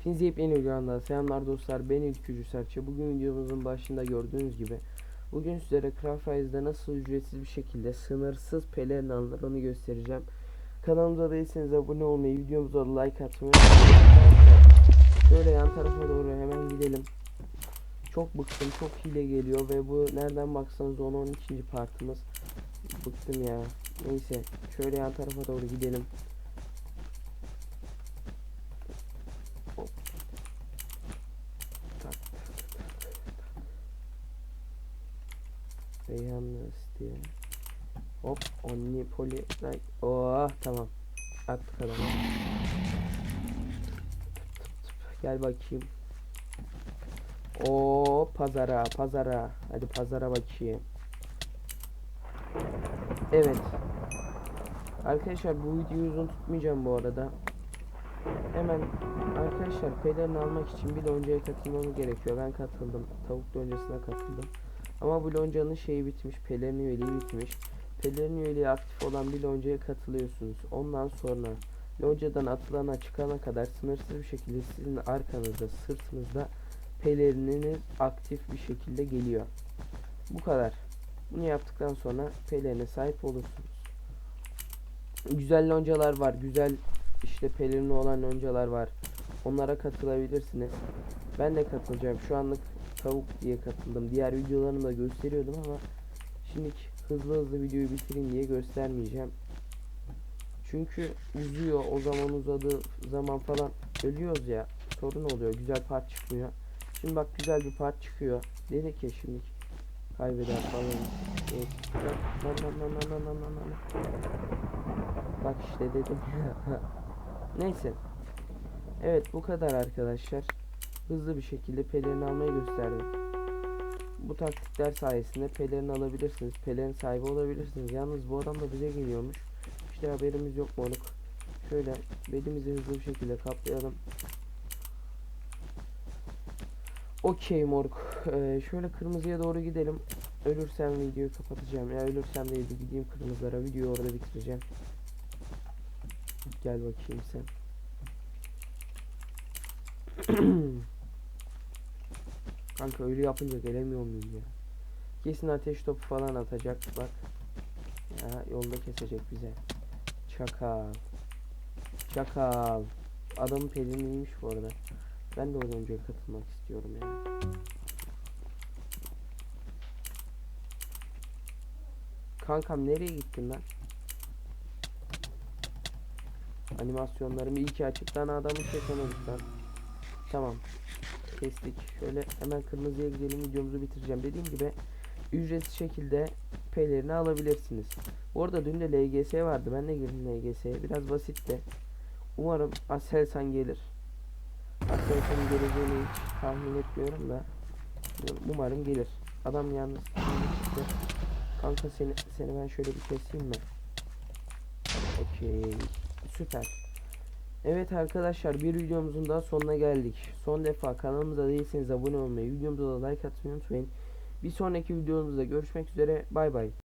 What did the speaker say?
Hepinize yepyeni videodan selamlar dostlar. Ben Ülkücü Serçe. Bugün videomuzun başında gördüğünüz gibi Bugün sizlere Craft nasıl ücretsiz bir şekilde sınırsız pelerin alınır onu göstereceğim. Kanalımıza değilseniz abone olmayı, videomuza da like atmayı. Şöyle yan tarafa doğru hemen gidelim. Çok bıktım, çok hile geliyor ve bu nereden baksanız 10-12. partımız. Bıktım ya. Neyse şöyle yan tarafa doğru gidelim Reyhanlı diye. Hop Omni Poly like. Oh tamam. Attık adamı. Gel bakayım. O pazara pazara. Hadi pazara bakayım. Evet. Arkadaşlar bu videoyu uzun tutmayacağım bu arada. Hemen arkadaşlar pelerini almak için bir loncaya katılmamız gerekiyor. Ben katıldım. Tavuk loncasına katıldım. Ama bu loncanın şeyi bitmiş. Pelerin üyeliği bitmiş. Pelerin üyeliği aktif olan bir loncaya katılıyorsunuz. Ondan sonra loncadan atılana çıkana kadar sınırsız bir şekilde sizin arkanızda, sırtınızda pelerininiz aktif bir şekilde geliyor. Bu kadar. Bunu yaptıktan sonra pelerine sahip olursunuz. Güzel loncalar var. Güzel işte pelerini olan loncalar var. Onlara katılabilirsiniz. Ben de katılacağım. Şu anlık tavuk diye katıldım. Diğer videolarını da gösteriyordum ama şimdi hızlı hızlı videoyu bitireyim diye göstermeyeceğim. Çünkü uzuyor. O zaman uzadığı zaman falan ölüyoruz ya. Sorun oluyor. Güzel part çıkmıyor. Şimdi bak güzel bir part çıkıyor. Dedik ya şimdi kaybeder falan. Bak işte dedim. Neyse. Evet bu kadar arkadaşlar. Hızlı bir şekilde pelerini almayı gösterdim. Bu taktikler sayesinde pelerini alabilirsiniz. Pelerin sahibi olabilirsiniz. Yalnız bu adam da bize geliyormuş. İşte haberimiz yok moruk. Şöyle belimizi hızlı bir şekilde kaplayalım. Okey moruk. Ee, şöyle kırmızıya doğru gidelim. Ölürsem videoyu kapatacağım. Ya ölürsem değil de gideyim kırmızılara. Videoyu orada bitireceğim. Gel bakayım sen. Kanka öyle yapınca gelemiyor muyum ya? Kesin ateş topu falan atacak bak. Ya yolda kesecek bize. Çakal. Çakal. Adamın peliniymiş bu arada. Ben de o önce katılmak istiyorum ya. Kankam nereye gittin lan? Animasyonlarımı iyi ki açıktan adamı kesemedik lan. Tamam. Kestik. Şöyle hemen kırmızıya gidelim videomuzu bitireceğim. Dediğim gibi ücretsiz şekilde pelerini alabilirsiniz. Bu arada dün de LGS vardı. Ben de girdim LGS'ye. Biraz basit de. Umarım Aselsan gelir. Aselsan'ın geleceğini hiç tahmin etmiyorum da. Umarım gelir. Adam yalnız. Kanka seni, seni ben şöyle bir keseyim mi? Okey. Süper. Evet arkadaşlar bir videomuzun daha sonuna geldik. Son defa kanalımıza değilseniz abone olmayı, videomuza da like atmayı unutmayın. Bir sonraki videomuzda görüşmek üzere. Bay bay.